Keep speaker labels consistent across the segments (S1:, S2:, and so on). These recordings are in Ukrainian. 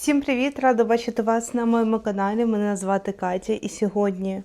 S1: Всім привіт! Рада бачити вас на моєму каналі. Мене звати Катя, і сьогодні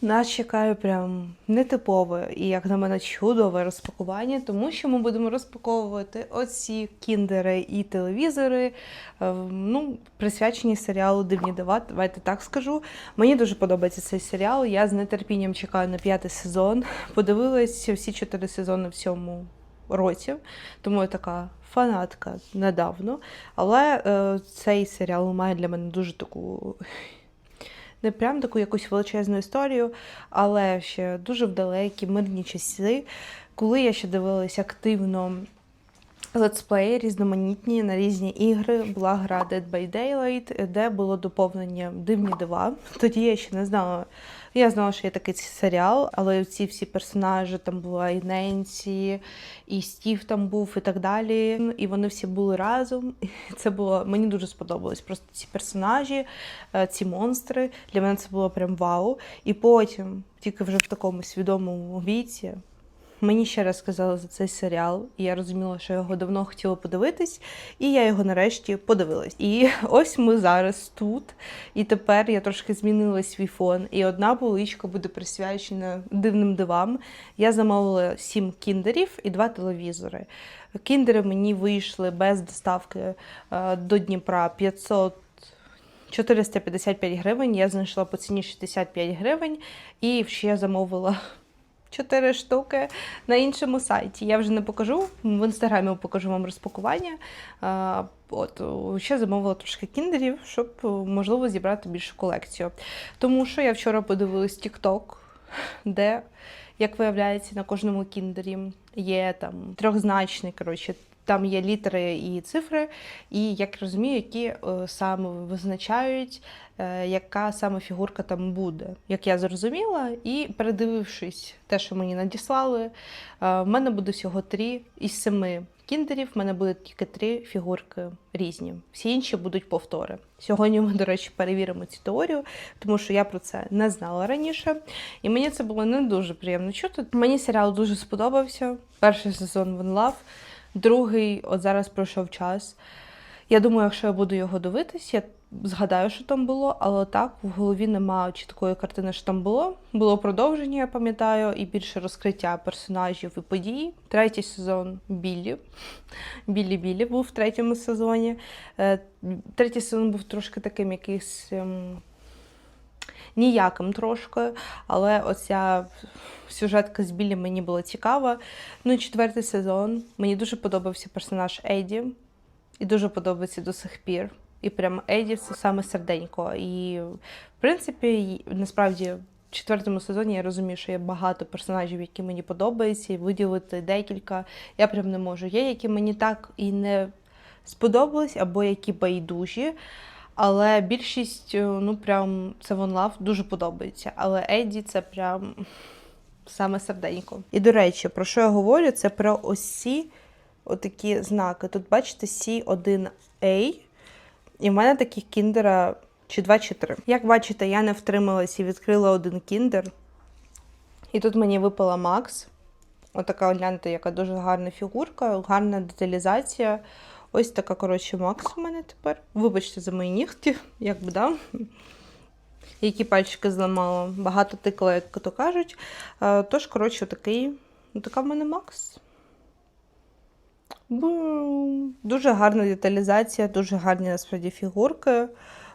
S1: нас чекає прям нетипове і, як на мене, чудове розпакування, тому що ми будемо розпаковувати оці кіндери і телевізори, е, ну, присвячені серіалу Дивні дива. Давайте так скажу. Мені дуже подобається цей серіал. Я з нетерпінням чекаю на п'ятий сезон. Подивилась всі чотири сезони в цьому році, тому я така фанатка недавно. Але е, цей серіал має для мене дуже таку. Не прям таку якусь величезну історію, але ще дуже в далекі мирні часи, коли я ще дивилась активно летсплеї різноманітні на різні ігри. Була гра Dead by Daylight, де було доповнення Дивні дива. Тоді я ще не знала. Я знала, що є такий серіал, але ці всі персонажі там була і Ненсі, і Стів там був, і так далі. І вони всі були разом. І це було мені дуже сподобалось. Просто ці персонажі, е, ці монстри. Для мене це було прям вау. І потім, тільки вже в такому свідомому віці, Мені ще раз сказали за цей серіал, і я розуміла, що його давно хотіла подивитись, і я його нарешті подивилась. І ось ми зараз тут. І тепер я трошки змінила свій фон. І одна поличка буде присвячена дивним дивам. Я замовила сім кіндерів і два телевізори. Кіндери мені вийшли без доставки е, до Дніпра 500 455 гривень. Я знайшла по ціні 65 гривень, і ще замовила чотири штуки на іншому сайті. Я вже не покажу. В інстаграмі покажу вам розпакування. От ще замовила трошки кіндерів, щоб можливо зібрати більшу колекцію. Тому що я вчора подивилась TikTok, де, як виявляється, на кожному кіндері є там трьохзначний, коротше. Там є літери і цифри, і як розумію, які е, саме визначають, е, яка саме фігурка там буде. Як я зрозуміла, і передивившись те, що мені надіслали, е, в мене буде всього три із семи кіндерів. В мене буде тільки три фігурки різні. Всі інші будуть повтори. Сьогодні ми, до речі, перевіримо цю теорію, тому що я про це не знала раніше. І мені це було не дуже приємно чути. Мені серіал дуже сподобався. Перший сезон One Love. Другий, от зараз пройшов час. Я думаю, якщо я буду його дивитись, я згадаю, що там було, але так в голові немає чіткої картини, що там було. Було продовження, я пам'ятаю, і більше розкриття персонажів і подій. Третій сезон Біллі. Біллі Біллі був в третьому сезоні. Е, Третій сезон був трошки таким якийсь. Ніяким трошки, але оця сюжетка з Біллі мені була цікава. Ну четвертий сезон. Мені дуже подобався персонаж Еді, і дуже подобається до сих пір. І прям Еді це саме серденько. І в принципі, насправді. В четвертому сезоні я розумію, що є багато персонажів, які мені подобаються, і виділити декілька. Я прям не можу. Є, які мені так і не сподобались, або які байдужі. Але більшість, е, ну прям це One Love дуже подобається. Але Еді це прям саме серденько. І до речі, про що я говорю? Це про ось ці отакі знаки. Тут бачите C1A, і в мене таких кіндера чи два, чи три. Як бачите, я не втрималась і відкрила один кіндер. І тут мені випала Макс. Отака гляньте, яка дуже гарна фігурка, гарна деталізація. Ось така, коротше, Макс у мене тепер. Вибачте за мої нігті, як би да. Які пальчики зламала. Багато тикала, як то кажуть. Е, Тож, коротше, такий. Така в мене Макс. Бу. Дуже гарна деталізація, дуже гарні насправді фігурки.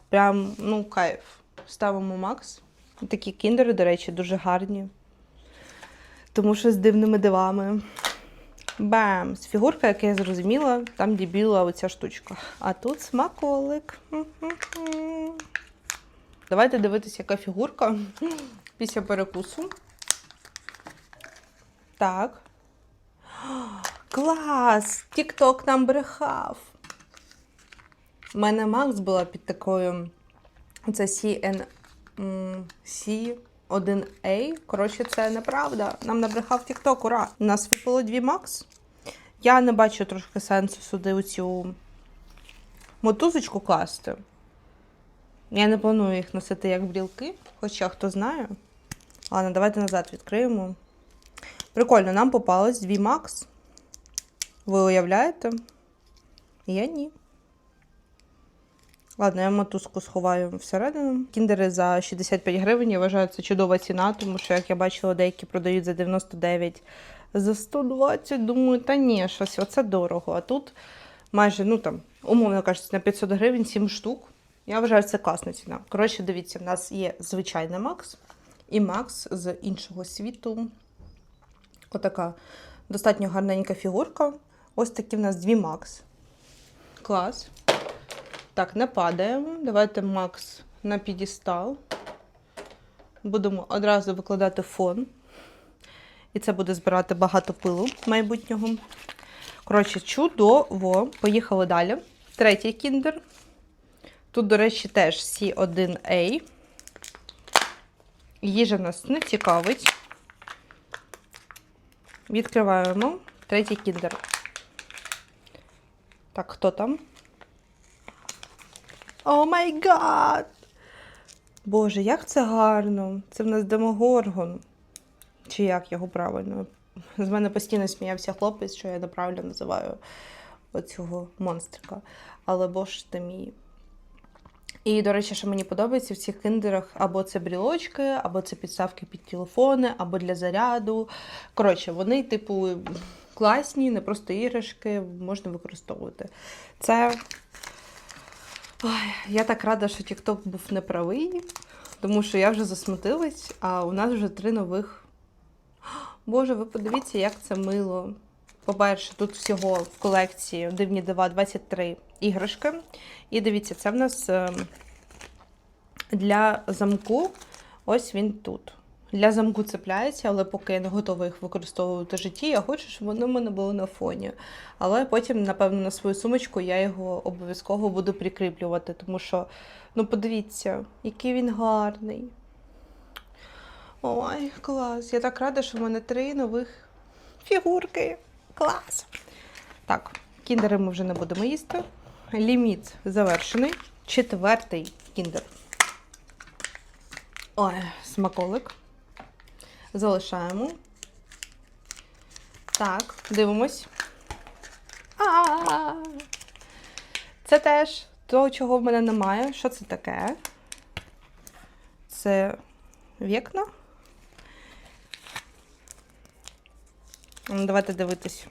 S1: Прям, ну, кайф. Ставимо Макс. Такі кіндери, до речі, дуже гарні. Тому що з дивними дивами. Бам! З фігурка, як я зрозуміла, там дебіла оця штучка. А тут смаколик. Давайте дивитися, яка фігурка після перекусу. Так. Клас! Тік-ток нам брехав. У мене Макс була під такою. Це CN, м, C1A. Коротше, це неправда. Нам набрехав TikTok, ура! У нас випало дві Макс. Я не бачу трошки сенсу сюди оцю мотузочку класти. Я не планую їх носити як брілки, хоча хто знає. Ладно, давайте назад відкриємо. Прикольно, нам попалось дві Макс. Ви уявляєте? Я ні. Ладно, я мотузку сховаю всередину. Кіндери за 65 гривень. Я вважаю, це чудова ціна, тому що, як я бачила, деякі продають за 99, за 120. Думаю, та ні, щось, оце дорого. А тут майже, ну там, умовно кажучи, на 500 гривень 7 штук. Я вважаю, це класна ціна. Коротше, дивіться, в нас є звичайний Макс і Макс з іншого світу. Отака достатньо гарненька фігурка. Ось такі в нас дві Макс. Клас. Так, не падаємо. Давайте Макс на підістал. Будемо одразу викладати фон. І це буде збирати багато пилу майбутнього. Коротше, чудово. Поїхали далі. Третій кіндер. Тут, до речі, теж C1A. Їжа нас не цікавить. Відкриваємо третій кіндер. Так, хто там? О май гад! Боже, як це гарно! Це в нас Демогоргон. Чи як його правильно? З мене постійно сміявся хлопець, що я неправильно називаю оцього монстрика. Але боже ти мій. І, до речі, що мені подобається в цих киндерах, або це брілочки, або це підставки під телефони, або для заряду. Коротше, вони, типу, класні, не просто іграшки, можна використовувати. Це. Ой, я так рада, що TikTok був неправий, тому що я вже засмутилась, а у нас вже три нових. Боже, ви подивіться, як це мило. По-перше, тут всього в колекції дивні дива 23 іграшки. І дивіться, це в нас ем, для замку. Ось він тут. Для замку цепляється, але поки я не готова їх використовувати в житті, я хочу, щоб вони в мене були на фоні. Але потім, напевно, на свою сумочку я його обов'язково буду прикріплювати, тому що, ну подивіться, який він гарний. Ой, клас. Я так рада, що в мене три нових фігурки. Клас. Так, кіндери ми вже не будемо їсти. Ліміт завершений. Четвертий кіндер. Ой, смаколик. Залишаємо. Так, дивимось. А! Це теж того, чого в мене немає. Що це таке? Це вікна. Давайте дивитись.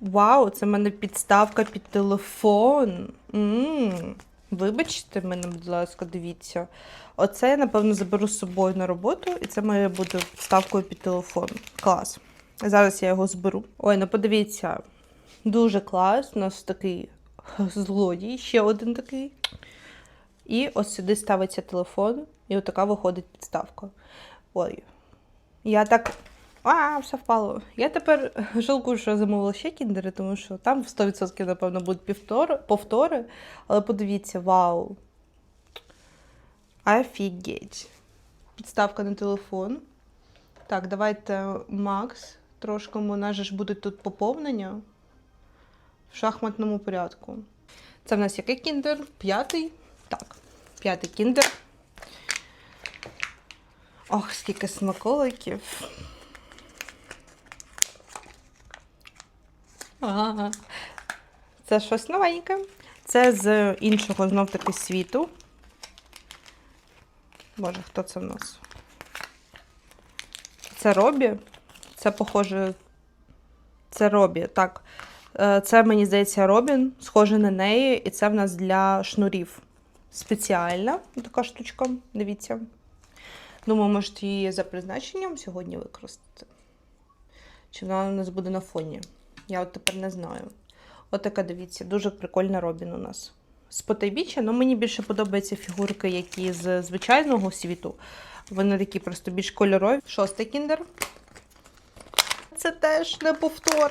S1: Вау, це в мене підставка під телефон. м Вибачте мене, будь ласка, дивіться. Оце я, напевно, заберу з собою на роботу, і це має бути підставкою під телефон. Клас. Зараз я його зберу. Ой, ну подивіться. Дуже клас. У нас такий злодій, ще один такий. І ось сюди ставиться телефон, і отака виходить підставка. Ой. Я так. А, все впало. Я тепер жалкую, що я замовила ще кіндери, тому що там 100% напевно будуть повтори. Але подивіться, вау. Офігеть. Підставка на телефон. Так, давайте Макс. Трошки у нас ж будуть тут поповнення в шахматному порядку. Це в нас який кіндер? П'ятий? Так, п'ятий кіндер. Ох, скільки смаколиків. Ага. Це щось новеньке. Це з іншого знов таки світу. Боже, хто це в нас? Це Робі. Це, похоже, це Робі. Так. Е, Це, мені здається, Робін, схоже на неї, і це в нас для шнурів. Спеціальна така штучка. Дивіться. Думаю, можете її за призначенням сьогодні використати. Чи вона у нас буде на фоні? Я от тепер не знаю. От така, дивіться, дуже прикольна Робін у нас. З потайбіччя, ну мені більше подобаються фігурки, які з звичайного світу. Вони такі просто більш кольорові. Шостий кіндер. Це теж не повтор.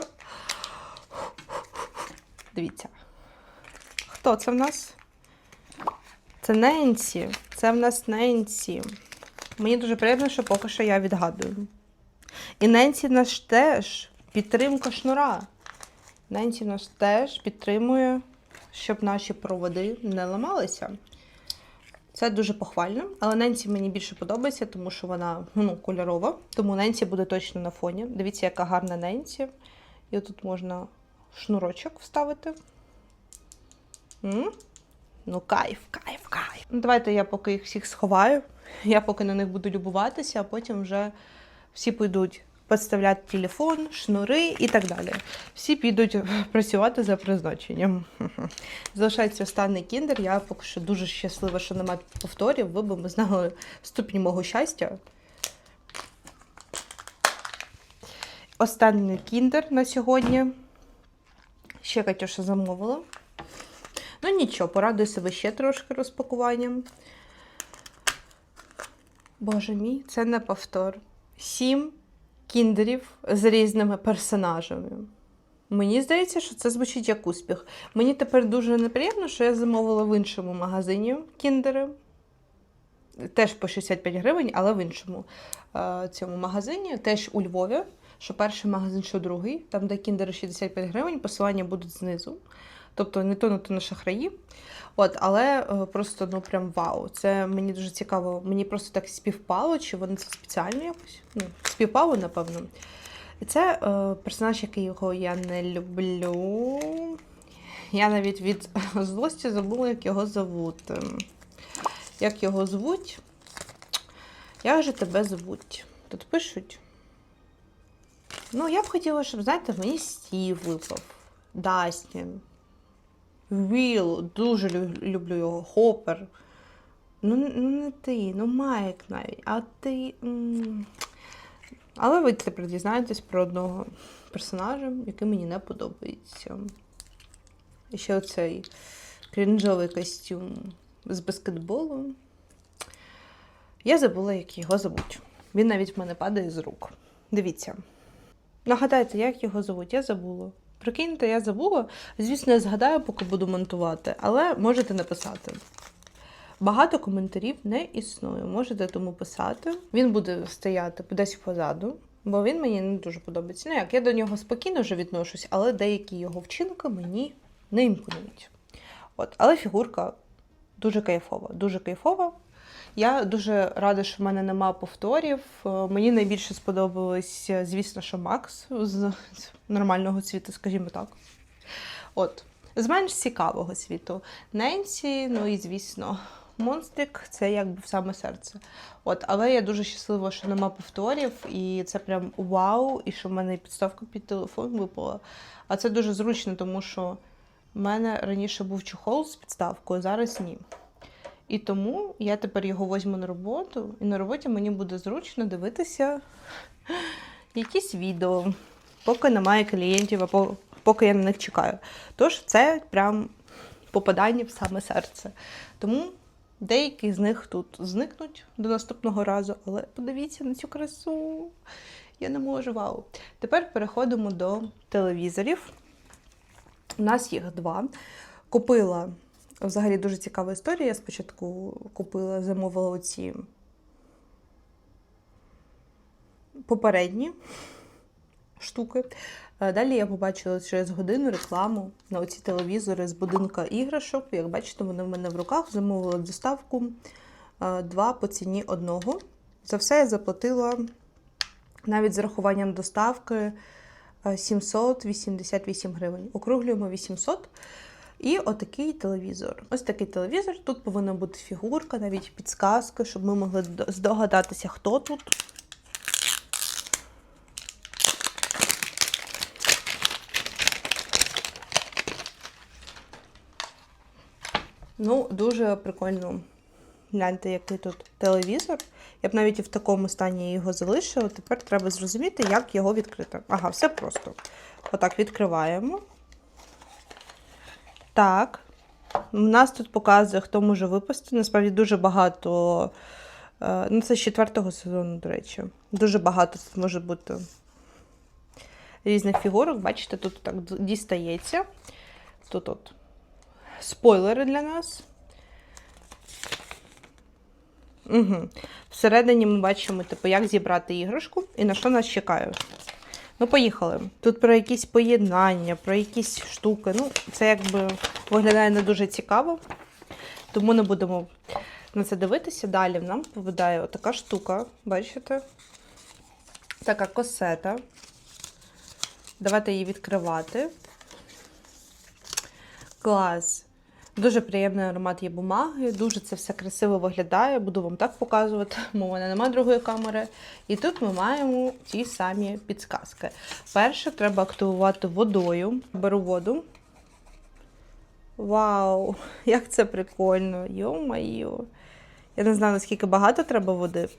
S1: Дивіться. Хто це в нас? Це Ненсі. Це в нас Ненсі. Мені дуже приємно, що поки що я відгадую. І Ненсі наш теж підтримка шнура. Ненсі нас теж підтримує, щоб наші проводи не ламалися. Це дуже похвально, але Ненсі мені більше подобається, тому що вона ну, кольорова. Тому Ненсі буде точно на фоні. Дивіться, яка гарна Ненсі. І тут можна шнурочок вставити. М? Ну, кайф, кайф, кайф. Ну, давайте я поки їх всіх сховаю. Я поки на них буду любуватися, а потім вже всі підуть підставляти телефон, шнури і так далі. Всі підуть працювати за призначенням. Залишається останній кіндер. Я поки що дуже щаслива, що немає повторів. Ви б ми знали ступінь мого щастя. Останній кіндер на сьогодні. Ще Катюша замовила. Ну нічого, порадую себе ще трошки розпакуванням. Боже мій, це не повтор. Сім кіндерів з різними персонажами. Мені здається, що це звучить як успіх. Мені тепер дуже неприємно, що я замовила в іншому магазині кіндери. Теж по 65 гривень, але в іншому е, цьому магазині, теж у Львові. Що перший магазин, що другий, там, де кіндери 65 гривень, посилання будуть знизу. Тобто не то, не то на шахраї. От, але е, просто ну прям вау. Це мені дуже цікаво. Мені просто так співпало, чи вони це спеціально якось? Ну, співпало, напевно. І це е, персонаж, якого я не люблю. Я навіть від злості забула, як його зовуть. Ем, Як його звуть? Як же тебе звуть? Тут пишуть. Ну, я б хотіла, щоб, знаєте, мені Стів випав. Дастін. Віл, дуже люблю його. Хопер. Ну, ну не ти, ну Майк навіть, а ти. Але ви тепер дізнаєтесь про одного персонажа, який мені не подобається. І ще оцей крінжовий костюм з баскетболу. Я забула, як його звуть. Він навіть в мене падає з рук. Дивіться. Нагадайте, як його звуть? Я забула. Прикиньте, я забула. Звісно, я згадаю, поки буду монтувати, але можете написати. Багато коментарів не існує. Можете тому писати. Він буде стояти десь позаду, бо він мені не дуже подобається. Ну як, я до нього спокійно вже відношусь, але деякі його вчинки мені не імпонують. От, але фігурка дуже кайфова, дуже кайфова. Я дуже рада, що в мене нема повторів. Е, Мені найбільше сподобалось, е, звісно, що Макс з нормального світу, скажімо так. От, з менш цікавого світу. Ненсі, ну і звісно, монстрик це якби в саме серце. От, але я дуже щаслива, що нема повторів, і це прям вау, і що в мене підставка під телефон випала. А це дуже зручно, тому що в мене раніше був чохол з підставкою, зараз ні. І тому я тепер його возьму на роботу, і на роботі мені буде зручно дивитися якісь відео, поки немає клієнтів, або поки я на них чекаю. Тож це прям попадання в саме серце. Тому деякі з них тут зникнуть до наступного разу, але подивіться на цю красу. Я не можу вау. Тепер переходимо до телевізорів. У нас їх два. Купила взагалі дуже цікава історія. Я спочатку купила, замовила оці попередні штуки. Е, Далі я побачила через годину рекламу на оці телевізори з будинка іграшок. Як бачите, вони в мене в руках замовила доставку е, два по ціні одного. За все я заплатила навіть з рахуванням доставки е, 788 гривень. Округлюємо 800. І отакий телевізор. Ось такий телевізор. Тут повинна бути фігурка, навіть підсказки, щоб ми могли здогадатися, хто тут. Ну, дуже прикольно. Гляньте, який тут телевізор. Я б навіть і в такому стані його залишила. Тепер треба зрозуміти, як його відкрити. Ага, все просто. Отак відкриваємо. Так. У нас тут показує, хто може випасти. Насправді дуже багато. е, Ну, це з четвертого сезону, до речі. Дуже багато тут може бути різних фігурок. Бачите, тут так дістається. Тут от спойлери для нас. Угу. Всередині ми бачимо, типу, як зібрати іграшку і на що нас чекає. Ну, поїхали. Тут про якісь поєднання, про якісь штуки. Ну, це якби виглядає не дуже цікаво, тому не будемо на це дивитися. Далі нам попадає отака штука, бачите? Така косета. Давайте її відкривати. Клас. Дуже приємний аромат є бумаги, дуже це все красиво виглядає. Буду вам так показувати, бо в мене немає другої камери. І тут ми маємо ті самі підсказки. Перше, треба активувати водою. Беру воду. Вау, як це прикольно! Йо-майо. Я не знаю, наскільки багато треба води.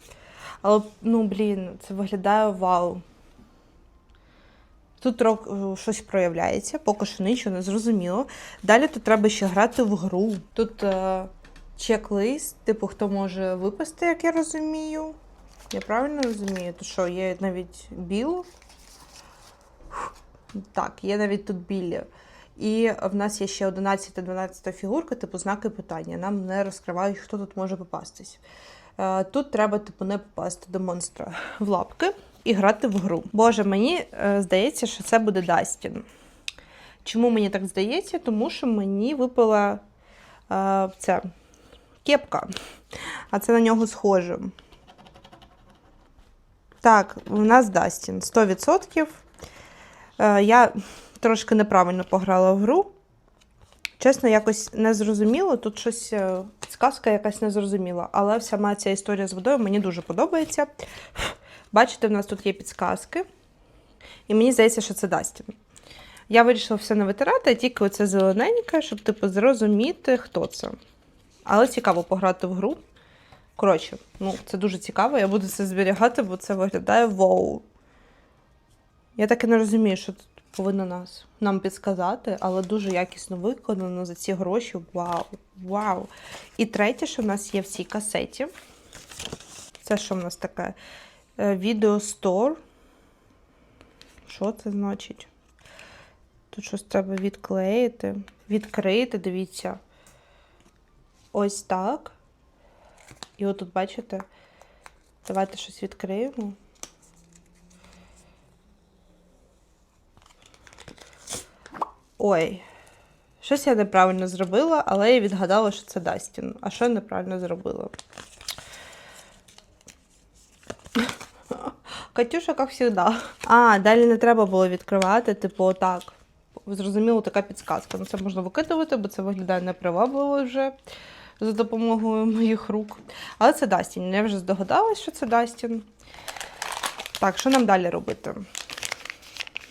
S1: Але, ну, блін, це виглядає вау. Тут трохи щось проявляється, поки що нічого не зрозуміло. Далі тут треба ще грати в гру. Тут е, чек-лист, типу, хто може випасти, як я розумію. Я правильно розумію? То що, є навіть біл? Так, є навіть тут білі. І в нас є ще 11-12 фігурка, типу знаки питання. Нам не розкривають, хто тут може попастись. Е, Тут треба, типу, не попасти до монстра в лапки і грати в гру. Боже, мені е, здається, що це буде Дастін. Чому мені так здається? Тому що мені випала е, ця кепка, а це на нього схоже. Так, у нас Дастін 100%. Е, я трошки неправильно пограла в гру. Чесно, якось не зрозуміло. Тут щось е, сказка якась не зрозуміла, але сама ця історія з водою мені дуже подобається. Бачите, в нас тут є підсказки, і мені здається, що це Дастін. Я вирішила все не витирати, а тільки оце зелененьке, щоб типу, зрозуміти, хто це. Але цікаво пограти в гру. Коротше, ну, це дуже цікаво, я буду це зберігати, бо це виглядає вау. Я так і не розумію, що тут повинно нас нам підсказати, але дуже якісно виконано за ці гроші. Вау! Вау! І третє, що в нас є в цій касеті. Це що в нас таке? Е, Відеостор. Що це значить? Тут щось треба відклеїти, відкрити, дивіться. Ось так. І отут, бачите, давайте щось відкриємо. Ой, щось я неправильно зробила, але я відгадала, що це Дастін. А що я неправильно зробила? Катюша, як завжди. А, далі не треба було відкривати, типу, отак. Зрозуміло, така підсказка. Ну, це можна викидувати, бо це виглядає непривабливо вже за допомогою моїх рук. Але це Дастін. Я вже здогадалась, що це Дастін. Так, що нам далі робити?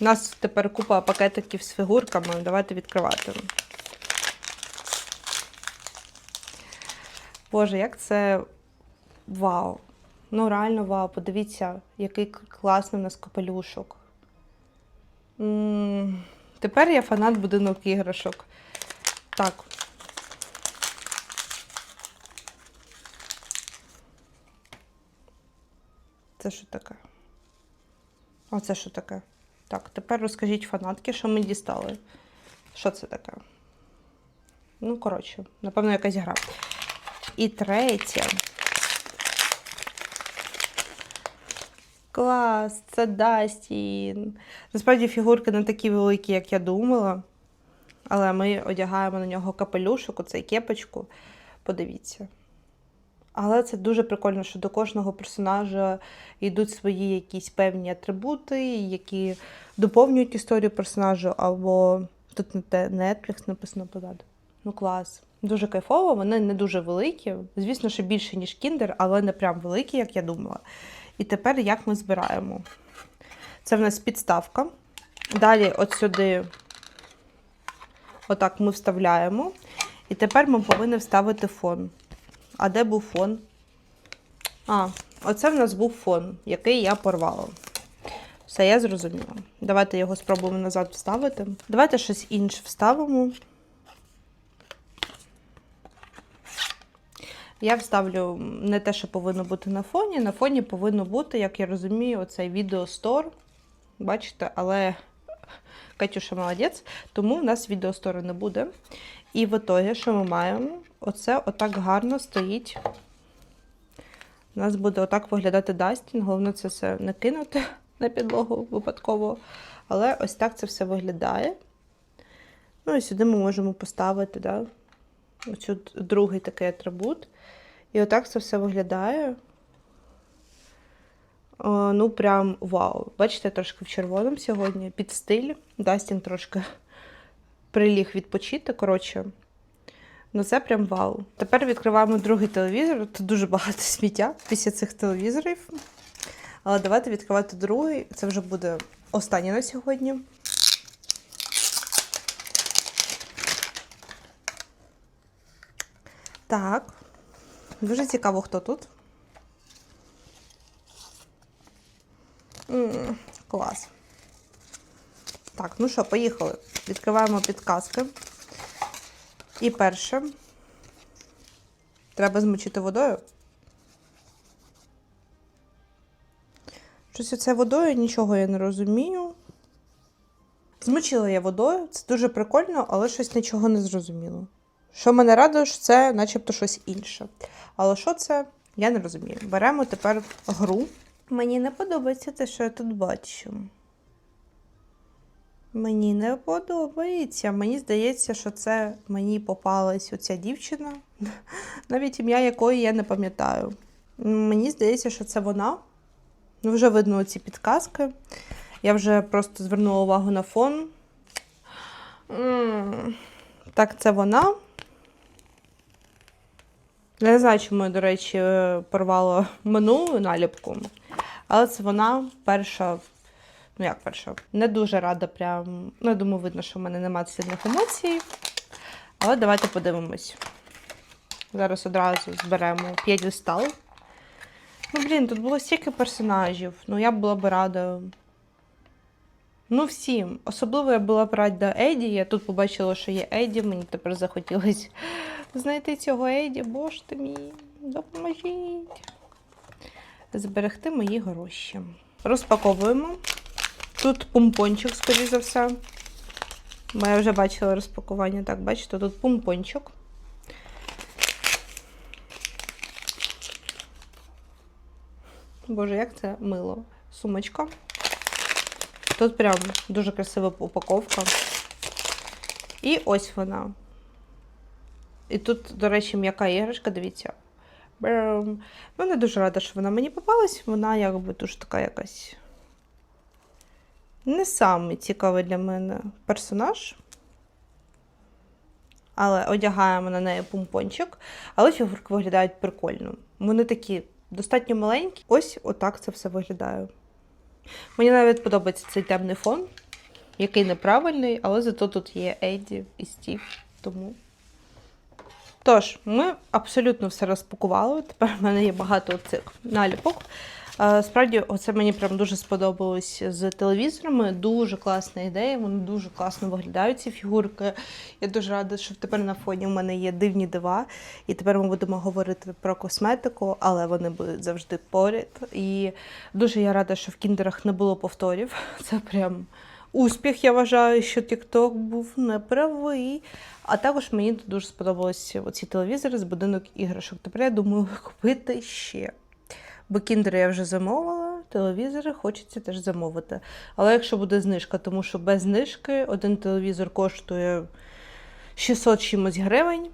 S1: У нас тепер купа пакетиків з фігурками. Давайте відкривати. Боже, як це вау! Ну, реально вау, подивіться, який класний у нас капелюшок. Тепер я фанат будинок іграшок. Так. Це що таке? А це що таке? Так, тепер розкажіть фанатки, що ми дістали. Що це таке? Ну, коротше, напевно, якась гра. І третє. Клас, це Дастін. Насправді фігурки не такі великі, як я думала. Але ми одягаємо на нього капелюшок, оцей кепочку. Подивіться. Але це дуже прикольно, що до кожного персонажа йдуть свої якісь певні атрибути, які доповнюють історію персонажу, або тут на те Netflix написано позаду. Ну клас. Дуже кайфово, вони не дуже великі. Звісно, що більше, ніж кіндер, але не прям великі, як я думала. І тепер як ми збираємо? Це в нас підставка. Далі, от сюди, отак ми вставляємо. І тепер ми повинні вставити фон. А де був фон? А, оце в нас був фон, який я порвала. Все, я зрозуміла. Давайте його спробуємо назад вставити. Давайте щось інше вставимо. Я вставлю не те, що повинно бути на фоні. На фоні повинно бути, як я розумію, оцей відеостор. Бачите, але Катюша молодець, тому в нас відеостору не буде. І в ітогі, що ми маємо? Оце отак гарно стоїть. У нас буде отак виглядати Дастін. Головне це все не кинути на підлогу випадково. Але ось так це все виглядає. Ну і сюди ми можемо поставити, да, оцю другий такий атрибут. І отак це все виглядає. О, ну, прям вау. Бачите, трошки в червоному сьогодні. Під стиль. Дастін трошки приліг відпочити. Коротше, Ну це прям вау. Тепер відкриваємо другий телевізор. Тут дуже багато сміття після цих телевізорів. Але давайте відкривати другий. Це вже буде останнє на сьогодні. Так. Дуже цікаво, хто тут. М, клас. Так, ну що, поїхали. Відкриваємо підказки. І перше. Треба змочити водою. Щось оце водою, нічого я не розумію. Змочила я водою, це дуже прикольно, але щось нічого не зрозуміло. Що мене радує, що це начебто щось інше. Але що це, я не розумію. Беремо тепер гру. Мені не подобається те, що я тут бачу. Мені не подобається. Мені здається, що це мені попалась оця дівчина, навіть ім'я якої я не пам'ятаю. Мені здається, що це вона. Ну, вже видно ці підказки. Я вже просто звернула увагу на фон. Так, це вона. Не знаю, чому до речі, порвала минулу наліпку, але це вона перша. Ну, як перша? Не дуже рада, прям. Ну, я думаю, видно, що в мене немає сильних емоцій. Але давайте подивимось. Зараз одразу зберемо п'єдестал. Ну, блін, тут було стільки персонажів. Ну, я була б рада. Ну, всім. Особливо я була б рада Еді. Я тут побачила, що є Еді. Мені тепер захотілося знайти цього Еді. Боже ти мій, допоможіть. Зберегти мої гроші. Розпаковуємо. Тут помпончик, скоріше за все. Бо я вже бачила розпакування. Так, бачите, тут помпончик. Боже, як це мило. Сумочка. Тут прям дуже красива упаковка. І ось вона. І тут, до речі, м'яка іграшка, дивіться. Брм. Ну, не дуже рада, що вона мені попалась. Вона якби дуже така якась. Не самий цікавий для мене персонаж. Але одягаємо на неї помпончик. Але фігурки виглядають прикольно. Вони такі достатньо маленькі. Ось отак це все виглядає. Мені навіть подобається цей темний фон, який неправильний, але зато тут є Еді і Стів. Тому. Тож, ми абсолютно все розпакували. Тепер в мене є багато цих наліпок. Е, Справді, оце мені прям дуже сподобалось з телевізорами. Дуже класна ідея, вони дуже класно виглядають, ці фігурки. Я дуже рада, що тепер на фоні у мене є дивні дива. І тепер ми будемо говорити про косметику, але вони будуть завжди поряд. І дуже я рада, що в кіндерах не було повторів. Це прям успіх. Я вважаю, що TikTok був неправий. А також мені дуже сподобалися оці телевізори з будинок іграшок. Тепер я думаю купити ще. Бо кіндери я вже замовила, телевізори хочеться теж замовити. Але якщо буде знижка, тому що без знижки один телевізор коштує 600 чимось гривень.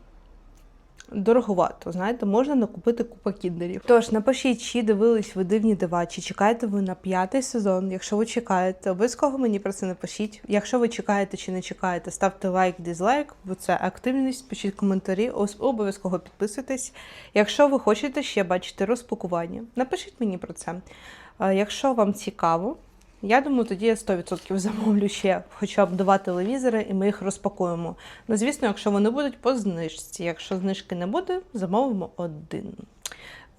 S1: Дороговато, знаєте, можна накупити купа кіндерів. Тож напишіть, чи дивились ви дивні дива, чи чекаєте ви на п'ятий сезон. Якщо ви чекаєте, обов'язково мені про це напишіть. Якщо ви чекаєте чи не чекаєте, ставте лайк, дизлайк, бо це активність, пишіть коментарі, обов'язково підписуйтесь. Якщо ви хочете ще бачити розпакування, напишіть мені про це. Якщо вам цікаво, я думаю, тоді я 100% замовлю ще хоча б два телевізори, і ми їх розпакуємо. Ну, звісно, якщо вони будуть по знижці. Якщо знижки не буде, замовимо один.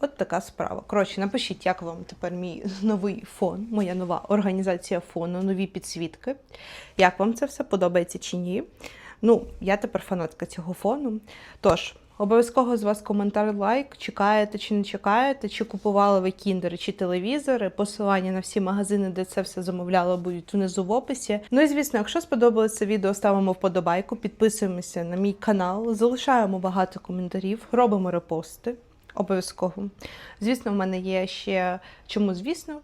S1: От така справа. Коротше, напишіть, як вам тепер мій новий фон, моя нова організація фону, нові підсвітки. Як вам це все подобається чи ні? Ну, я тепер фанатка цього фону. Тож, обов'язково з вас коментар, лайк, чекаєте чи не чекаєте, чи купували ви кіндери чи телевізори. Посилання на всі магазини, де це все замовляло, будуть внизу в описі. Ну і звісно, якщо сподобалося відео, ставимо вподобайку, підписуємося на мій канал, залишаємо багато коментарів, робимо репости. Обов'язково. Звісно, в мене є ще чому, звісно.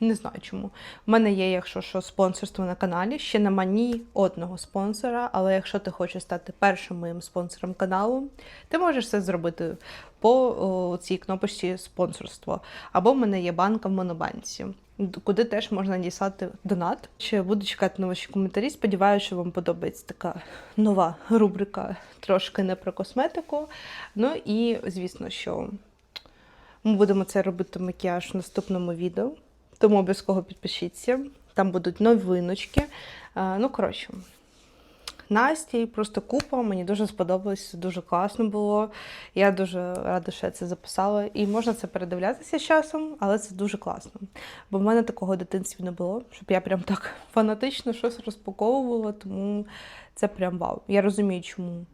S1: Не знаю чому. У мене є, якщо що, спонсорство на каналі. Ще нема ні одного спонсора, але якщо ти хочеш стати першим моїм спонсором каналу, ти можеш це зробити по о, цій кнопочці спонсорство. Або в мене є банка в Монобанці, куди теж можна діслати донат. Ще буду чекати на ваші коментарі. Сподіваюся, що вам подобається така нова рубрика трошки не про косметику. Ну і звісно, що ми будемо це робити макіяж в наступному відео. Тому обов'язково підпишіться. Там будуть новиночки. Е, Ну, коротше, Насті просто купа. Мені дуже сподобалось, дуже класно було. Я дуже рада, що я це записала. І можна це передивлятися з часом, але це дуже класно. Бо в мене такого в дитинстві не було, щоб я прям так фанатично щось розпаковувала, тому це прям вау. Я розумію, чому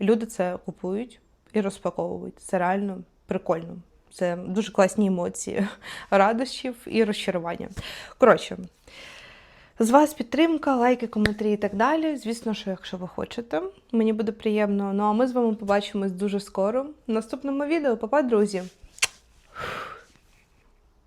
S1: люди це купують і розпаковують. Це реально прикольно. Це дуже класні емоції радощів і розчарування. Коротше, з вас підтримка, лайки, коментарі і так далі. Звісно, що якщо ви хочете, мені буде приємно. Ну а ми з вами побачимось дуже скоро в наступному відео. Па-па, друзі!